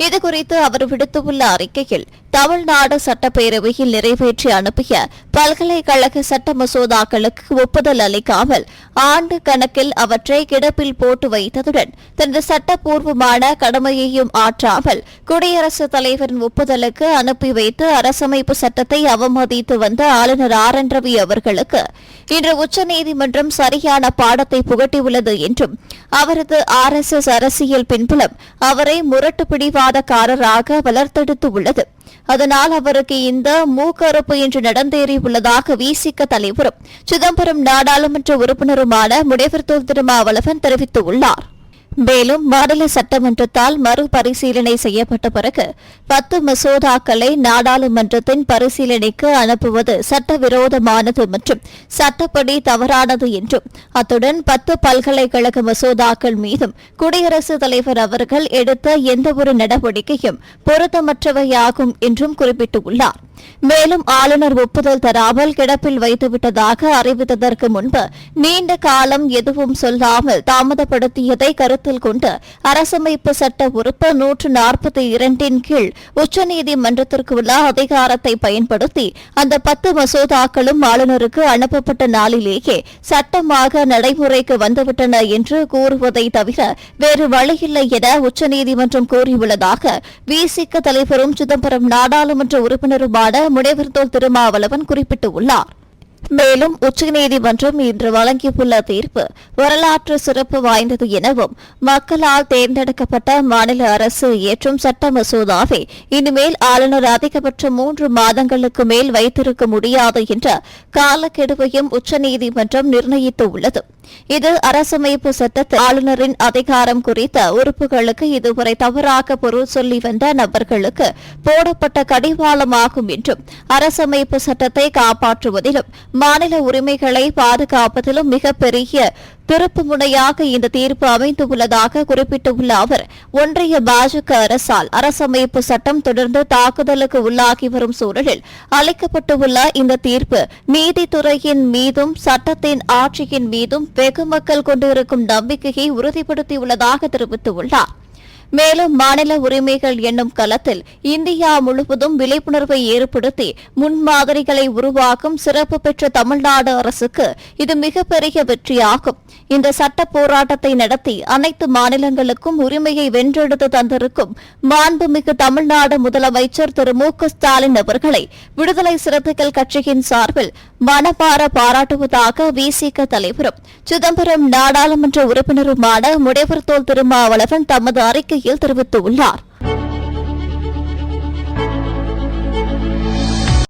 இதுகுறித்து அவர் விடுத்துள்ள அறிக்கையில் தமிழ்நாடு சட்டப்பேரவையில் நிறைவேற்றி அனுப்பிய பல்கலைக்கழக சட்ட மசோதாக்களுக்கு ஒப்புதல் அளிக்காமல் ஆண்டு கணக்கில் அவற்றை கிடப்பில் போட்டு வைத்ததுடன் தனது சட்டப்பூர்வமான கடமையையும் ஆற்றாமல் குடியரசுத் தலைவரின் ஒப்புதலுக்கு அனுப்பி வைத்து அரசமைப்பு சட்டத்தை அவமதித்து வந்த ஆளுநர் ஆர். என். ரவி அவர்களுக்கு இன்று உச்சநீதிமன்றம் சரியான பாடத்தை புகட்டியுள்ளது என்றும் அவரது ஆர். எஸ். எஸ். அரசியல் பின்புலம் அவரை முரட்டு பிடிவாதக்காரராக வளர்த்தெடுத்து உள்ளது அதனால் அவருக்கு இந்த மூக்கறுப்பு இன்று நடந்தேறியுள்ளதாக விசிக தலைவரும் சிதம்பரம் நாடாளுமன்ற உறுப்பினருமான முனைவர் திருமாவளவன் தெரிவித்துள்ளாா் மேலும் மாநில சட்டமன்றத்தால் மறுபரிசீலனை செய்யப்பட்ட பிறகு பத்து மசோதாக்களை நாடாளுமன்றத்தின் பரிசீலனைக்கு அனுப்புவது சட்டவிரோதமானது மற்றும் சட்டப்படி தவறானது என்றும் அத்துடன் பத்து பல்கலைக்கழக மசோதாக்கள் மீதும் குடியரசுத் தலைவர் அவர்கள் எடுத்த எந்தவொரு நடவடிக்கையும் பொருத்தமற்றவையாகும் என்றும் குறிப்பிட்டுள்ளார். மேலும் ஆளுநர் ஒப்புதல் தராமல் கிடப்பில் வைத்துவிட்டதாக அறிவித்ததற்கு முன்பு நீண்ட காலம் எதுவும் சொல்லாமல் தாமதப்படுத்தியதை கருத்தில் கொண்டு அரசமைப்பு சட்ட உறுப்பு நூற்று நாற்பத்தி இரண்டின் கீழ் உச்சநீதிமன்றத்திற்கு உள்ள அதிகாரத்தை பயன்படுத்தி அந்த பத்து மசோதாக்களும் ஆளுநருக்கு அனுப்பப்பட்ட நாளிலேயே சட்டமாக நடைமுறைக்கு வந்துவிட்டன என்று கூறுவதை தவிர வேறு வழியில்லை என உச்சநீதிமன்றம் கூறியுள்ளதாக விசிக தலைவரும் சிதம்பரம் நாடாளுமன்ற உறுப்பினருமான முனைவர் முனைவர்தோல் திருமாவளவன் குறிப்பிட்டுள்ளார். மேலும் உச்சநீதிமன்றம் இன்று வழங்கியுள்ள தீர்ப்பு வரலாற்று சிறப்பு வாய்ந்தது எனவும் மக்களால் தேர்ந்தெடுக்கப்பட்ட மாநில அரசு இயற்றும் சட்ட மசோதாவை இனிமேல் ஆளுநர் அதிகபட்சம் மூன்று மாதங்களுக்கு மேல் வைத்திருக்க முடியாது என்ற காலக்கெடுவையும் உச்சநீதிமன்றம் நிர்ணயித்துள்ளது. இது அரசமைப்பு சட்டத்தில் ஆளுநரின் அதிகாரம் குறித்த உறுப்புகளுக்கு இதுவரை தவறாக பொருள் சொல்லி வந்த நபர்களுக்கு போடப்பட்ட கடிவாளமாகும் என்றும் அரசமைப்பு சட்டத்தை காப்பாற்றுவதிலும் மாநில உரிமைகளை பாதுகாப்பதிலும் மிகப்பெரிய திருப்பு முனையாக இந்த தீர்ப்பு அமைந்துள்ளதாக குறிப்பிட்டுள்ள அவர் ஒன்றிய பாஜக அரசால் அரசமைப்பு சட்டம் தொடர்ந்து தாக்குதலுக்கு உள்ளாகி வரும் சூழலில் அளிக்கப்பட்டுள்ள இந்த தீர்ப்பு நீதித்துறையின் மீதும் சட்டத்தின் ஆட்சியின் மீதும் வெகு மக்கள் கொண்டிருக்கும் நம்பிக்கையை உறுதிப்படுத்தியுள்ளதாக தெரிவித்துள்ளார். மேலும் மாநில உரிமைகள் என்னும் களத்தில் இந்தியா முழுவதும் விழிப்புணர்வை ஏற்படுத்தி முன்மாதிரிகளை உருவாக்கும் சிறப்பு பெற்ற தமிழ்நாடு அரசுக்கு இது மிகப்பெரிய வெற்றியாகும். இந்த சட்ட போராட்டத்தை நடத்தி அனைத்து மாநிலங்களுக்கும் உரிமையை வென்றெடுத்து தந்திருக்கும் மாண்புமிகு தமிழ்நாடு முதலமைச்சர் திரு மு க ஸ்டாலின் அவர்களை விடுதலை சிறுத்தைகள் கட்சியின் சார்பில் மனப்பார பாராட்டுவதாக விசிக தலைவரும் சிதம்பரம் நாடாளுமன்ற உறுப்பினருமான முனைவர் தோல் திருமாவளவன் தமது அறிக்கையில் தெரிவித்துள்ளார்.